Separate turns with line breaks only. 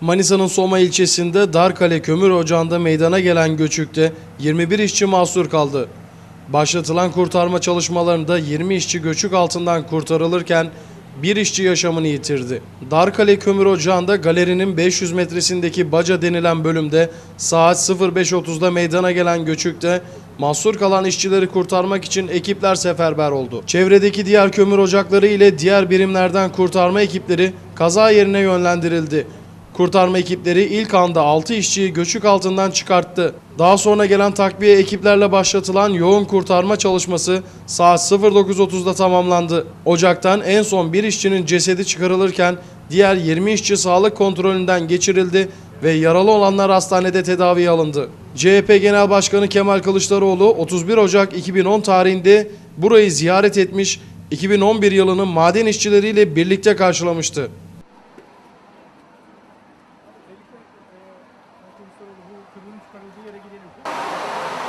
Manisa'nın Soma ilçesinde Darkale Kömür Ocağı'nda meydana gelen göçükte 21 işçi mahsur kaldı. Başlatılan kurtarma çalışmalarında 20 işçi göçük altından kurtarılırken bir işçi yaşamını yitirdi. Darkale Kömür Ocağı'nda galerinin 500 metresindeki baca denilen bölümde saat 05.30'da meydana gelen göçükte mahsur kalan işçileri kurtarmak için ekipler seferber oldu. Çevredeki diğer kömür ocakları ile diğer birimlerden kurtarma ekipleri kaza yerine yönlendirildi. Kurtarma ekipleri ilk anda 6 işçiyi göçük altından çıkarttı. Daha sonra gelen takviye ekiplerle başlatılan yoğun kurtarma çalışması saat 09.30'da tamamlandı. Ocaktan en son bir işçinin cesedi çıkarılırken diğer 20 işçi sağlık kontrolünden geçirildi ve yaralı olanlar hastanede tedaviye alındı. CHP Genel Başkanı Kemal Kılıçdaroğlu 31 Ocak 2010 tarihinde burayı ziyaret etmiş, 2011 yılını maden işçileriyle birlikte karşılamıştı. Kıvrım çıkarıldığı yere gidelim.